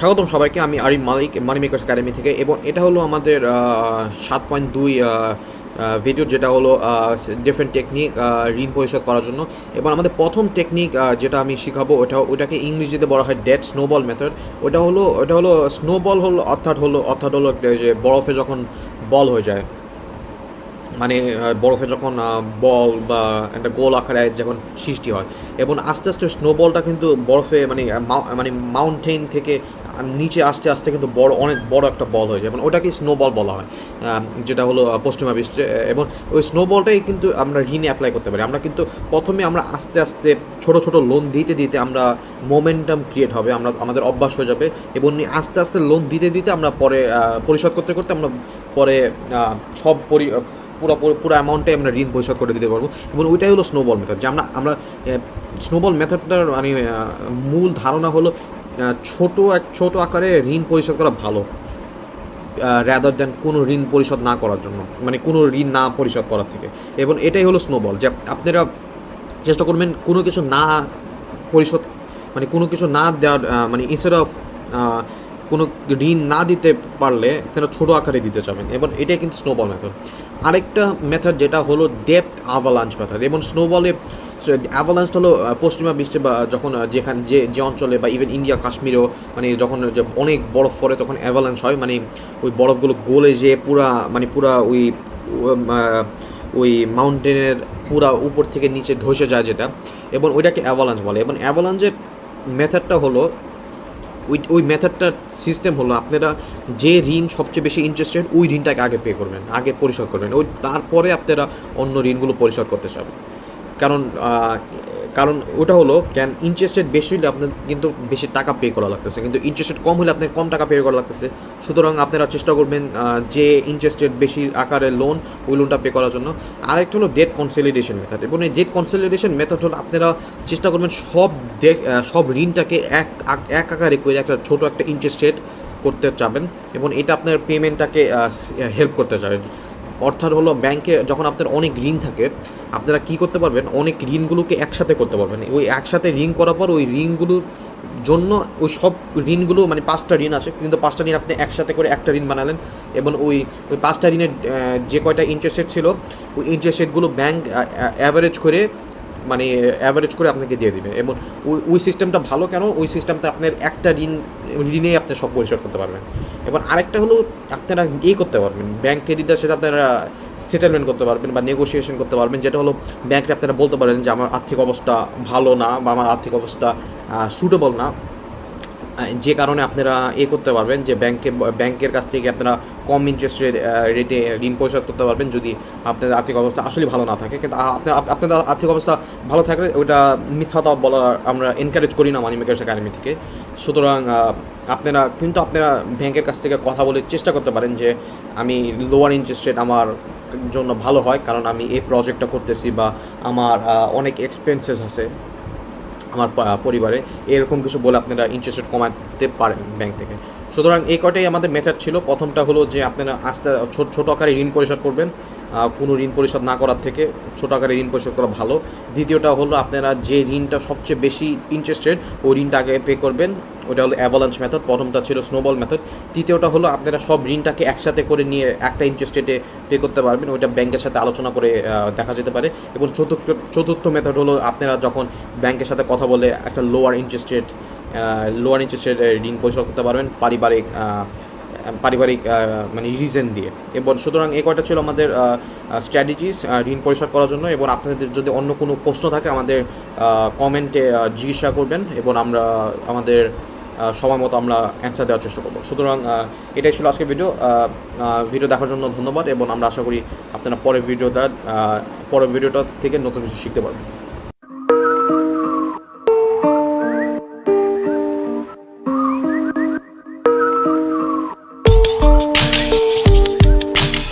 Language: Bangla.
স্বাগতম সবাইকে, আমি Arif Malik, money makers academy থেকে, এবং এটা হলো আমাদের সাত পয়েন্ট দুই ভিডিও যেটা হলো ডিফারেন্ট টেকনিক ঋণ পরিশোধ করার জন্য। এবং আমাদের প্রথম টেকনিক যেটা আমি শেখাবো, ওটা, ওটাকে ইংরেজিতে বলা হয় ডেড স্নোবল মেথড ওটা হলো ওটা হলো স্নোবল হলো, অর্থাৎ হলো অর্থাৎ হলো যে বরফে যখন বল হয়ে যায় মানে বরফে যখন বল বা একটা গোল আকারে যখন সৃষ্টি হয়। এবং আস্তে আস্তে স্নোবলটা কিন্তু বরফে মানে মানে মাউন্টেন থেকে নিচে আসতে আসতে কিন্তু বড়, অনেক বড় একটা বল হয়ে যায়। এবং ওটাকে স্নোবল বলা হয়। যেটা হলো পশ্চিমা বিশ্বে এবং ওই স্নোবলটাই কিন্তু আমরা ঋণে অ্যাপ্লাই করতে পারি। আমরা কিন্তু প্রথমে আমরা আস্তে আস্তে ছোট ছোট লোন দিতে দিতে আমরা মোমেন্টাম ক্রিয়েট হবে, আমরা, আমাদের অভ্যাস হয়ে যাবে। এবং আস্তে আস্তে লোন দিতে দিতে আমরা পরে পরিশোধ করতে করতে আমরা পরে সব পরি পুরো, পুরো- অ্যামাউন্টে আমরা ঋণ পরিশোধ করে দিতে পারব। এবং ওইটাই হলো স্নোবল মেথড যে আমরা আমরা স্নোবল মেথডটার মানে মূল ধারণা হলো ছোট এক ছোট আকারে ঋণ পরিশোধ করা ভালো র্যাদার দেন কোনো ঋণ পরিশোধ না করার জন্য মানে কোনো ঋণ না পরিশোধ করার থেকে। এবং এটাই হলো স্নোবল যে আপনারা চেষ্টা করবেন কোনো কিছু না পরিশোধ মানে কোনো কিছু না দেওয়ার মানে ইনস্টেড অফ কোনো ঋণ না দিতে পারলে আপনারা ছোটো আকারে দিতে চাবেন। এবং এটাই কিন্তু স্নোবল মেথড আরেকটা মেথড যেটা হলো ডেপথ আভালাঞ্চ মেথড এবং স্নোবলে অ্যাভালান্সটা হলো পশ্চিমা বিশ্বে বা যখন যেখান, যে যে অঞ্চলে বা ইভেন ইন্ডিয়া কাশ্মীরেও মানে যখন অনেক বরফ পড়ে তখন অ্যাভালান্স হয় মানে ওই বরফগুলো গলে যে পুরা মানে পুরা ওই ওই মাউন্টেনের পুরা উপর থেকে নিচে ধসে যায় যেটা, এবং ওইটাকে অ্যাভালান্স বলে। এবং অ্যাভালান্সের মেথডটা হলো, ওই ওই মেথডটার সিস্টেম হলো, আপনারা যে ঋণ সবচেয়ে বেশি ইন্টারেস্টেড ওই ঋণটাকে আগে পে করবেন, আগে পরিশোধ করবেন। ওই, তারপরে আপনারা অন্য ঋণগুলো পরিশোধ করতে চাবেন। কারণ কারণ ওটা হলো ক্যান ইন্টারেস্টেড বেশি হলে আপনার কিন্তু বেশি টাকা পে করা লাগতেছে। কিন্তু ইন্টারেস্টেড কম হলে আপনার কম টাকা পে করা লাগতেছে। সুতরাং আপনারা চেষ্টা করবেন যে ইন্টারেস্টেড বেশি আকারের লোন ওই লোনটা পে করার জন্য। আরেকটা হলো ডেট কনসলিডেশন মেথড এবং এই ডেট কনসলিডেশন মেথড হলো আপনারা চেষ্টা করবেন সব সব ঋণটাকে এক এক আকারে করে একটা ছোটো একটা ইন্টারেস্ট করতে চাবেন। এবং এটা আপনার পেমেন্টটাকে হেল্প করতে চাবে অর্থাৎ হলো ব্যাংকে যখন আপনার অনেক ঋণ থাকে, আপনারা কি করতে পারবেন? অনেক ঋণগুলোকে একসাথে করতে পারবেন। ওই একসাথে ঋণ করার পর ওই ঋণগুলোর জন্য ওই সব ঋণগুলো মানে পাঁচটা ঋণ আছে, কিন্তু পাঁচটা ঋণ আপনি একসাথে করে একটা ঋণ বানালেন এবং ওই ওই পাঁচটা ঋণের যে কয়টা ইন্টারেস্ট রেট ছিল, ওই ইন্টারেস্ট রেটগুলো ব্যাংক অ্যাভারেজ করে মানে অ্যাভারেজ করে আপনাকে দিয়ে দেবে। এবং ওই ওই সিস্টেমটা ভালো কেন? ওই সিস্টেমটা আপনার একটা ঋণ ঋণেই আপনি সব পরিশোধ করতে পারবেন। এবং আরেকটা হলো, আপনারা ইয়ে করতে পারবেন। ব্যাংক ক্রেডিটের সাথে আপনারা সেটেলমেন্ট করতে পারবেন বা নেগোসিয়েশন করতে পারবেন। যেটা হলো ব্যাংকে আপনারা বলতে পারেন যে, আমার আর্থিক অবস্থা ভালো না বা আমার আর্থিক অবস্থা সুটেবল না। যে কারণে আপনারা এ করতে পারবেন যে ব্যাংকে, ব্যাংকের কাছ থেকে আপনারা কম ইন্টারেস্ট রেটে ঋণ পরিশোধ করতে পারবেন যদি আপনাদের আর্থিক অবস্থা আসলে ভালো না থাকে। কিন্তু আপনাদের আর্থিক অবস্থা ভালো থাকলে ওইটা মিথ্যাতা বলা আমরা এনকারেজ করি না মানি মেকার্স একাডেমি থেকে। সুতরাং আপনারা, কিন্তু আপনারা ব্যাংকের কাছ থেকে কথা বলে চেষ্টা করতে পারেন যে আমি লোয়ার ইন্টারেস্ট রেট আমার জন্য ভালো হয়, কারণ আমি এই প্রজেক্টটা করতেছি বা আমার অনেক এক্সপেন্সেস আছে। আমার পরিবারে, এরকম কিছু বলে আপনারা ইন্টারেস্ট কমাতে পারেন ব্যাংক থেকে। সুতরাং এই কটাই আমাদের মেথড ছিল। প্রথমটা হলো যে আপনারা আস্তে, ছোট ছোট আকারে ঋণ পরিশোধ করবেন। কোনো ঋণ পরিশোধ না করার থেকে ছোট আকারে ঋণ পরিশোধ করা ভালো। দ্বিতীয়টা হলো আপনারা যে ঋণটা সবচেয়ে বেশি ইন্টারেস্টেড ওই ঋণটা আগে পে করবেন। ওটা হলো অ্যাভালান্স মেথড প্রথমটা ছিল স্নোবল মেথড তৃতীয়টা হলো আপনারা সব ঋণটাকে একসাথে করে নিয়ে একটা ইন্টারেস্ট রেটে পে করতে পারবেন, ওইটা ব্যাংকের সাথে আলোচনা করে দেখা যেতে পারে। এবং চতুর্থ চতুর্থ মেথড হলো আপনারা যখন ব্যাংকের সাথে কথা বলে একটা lower interest rate lower interest rate ঋণ পরিশোধ করতে পারবেন পারিবারিক পারিবারিক মানে রিজন দিয়ে। এবং সুতরাং এই কয়টা ছিল আমাদের স্ট্র্যাটেজিস ঋণ পরিশোধ করার জন্য। এবং আপনাদের যদি অন্য কোনো প্রশ্ন থাকে আমাদের কমেন্টে জিজ্ঞাসা করবেন। এবং আমরা আমাদের সময় মতো আমরা অ্যান্সার দেওয়ার চেষ্টা করব। সুতরাং এটাই ছিল আজকে ভিডিও ভিডিও দেখার জন্য ধন্যবাদ এবং আমরা আশা করি আপনারা পরের ভিডিওটা পরের ভিডিওটা থেকে নতুন কিছু শিখতে পারবেন।